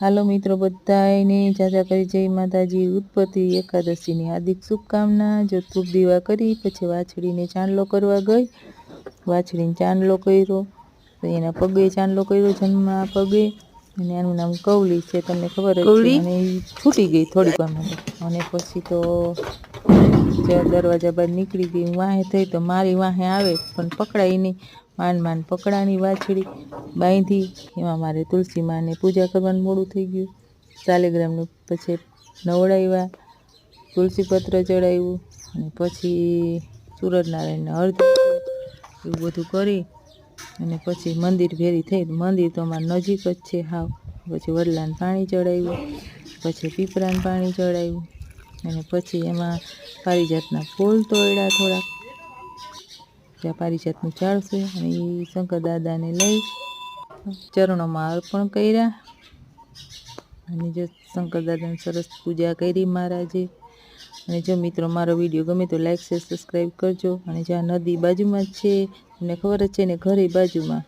હાલો મિત્રો બધાને જાજા કરી જય માતાજી. ઉત્પત્તિ એકાદશીની હાર્દિક શુભકામના. જો ધૂપ દીવા કરી પછી વાછડીને ચાંદલો કરવા ગઈ. વાછડીને ચાંદલો કર્યો. એના પગે ચાંદલો કર્યો જન્મના પગે. અને આનું નામ કવલી છે તમને ખબર જ છે. અને છૂટી ગઈ થોડીક વાર માટે. અને પછી તો જે દરવાજા બહાર નીકળી ગઈ વાહે થઈ તો મારી વાહે આવે, પણ પકડાઈ નહીં. માંડ માંડ પકડાની વાછડી. બાંધી એમાં મારે તુલસી માને પૂજા કરવાનું મોડું થઈ ગયું. શાલિગ્રામનું પછી નવડાવ્યા, તુલસી પત્ર ચડાવ્યું અને પછી સૂરજનારાયણને અર્ધ એવું બધું કરી અને પછી મંદિર ભેરી થઈ. મંદિર તો અમારા નજીક જ છે હાવ. પછી વડલાને પાણી ચડાવ્યું, પછી પીપરાને પાણી ચડાવ્યું. અને પછી એમાં પારિજાતના ફૂલ તોડ્યા થોડાક ત્યાં પારિજાતનું ચાળશે અને એ શંકર દાદાને લઈ ચરણોમાં અર્પણ કર્યા. અને જો શંકર દાદાની સરસ પૂજા કરી મહારાજે. અને જો મિત્રો મારો વીડિયો ગમે તો લાઈક શેર સબસ્ક્રાઈબ કરજો. અને જ્યાં નદી બાજુમાં જ છે, તમને ખબર જ છે ને, ઘરે બાજુમાં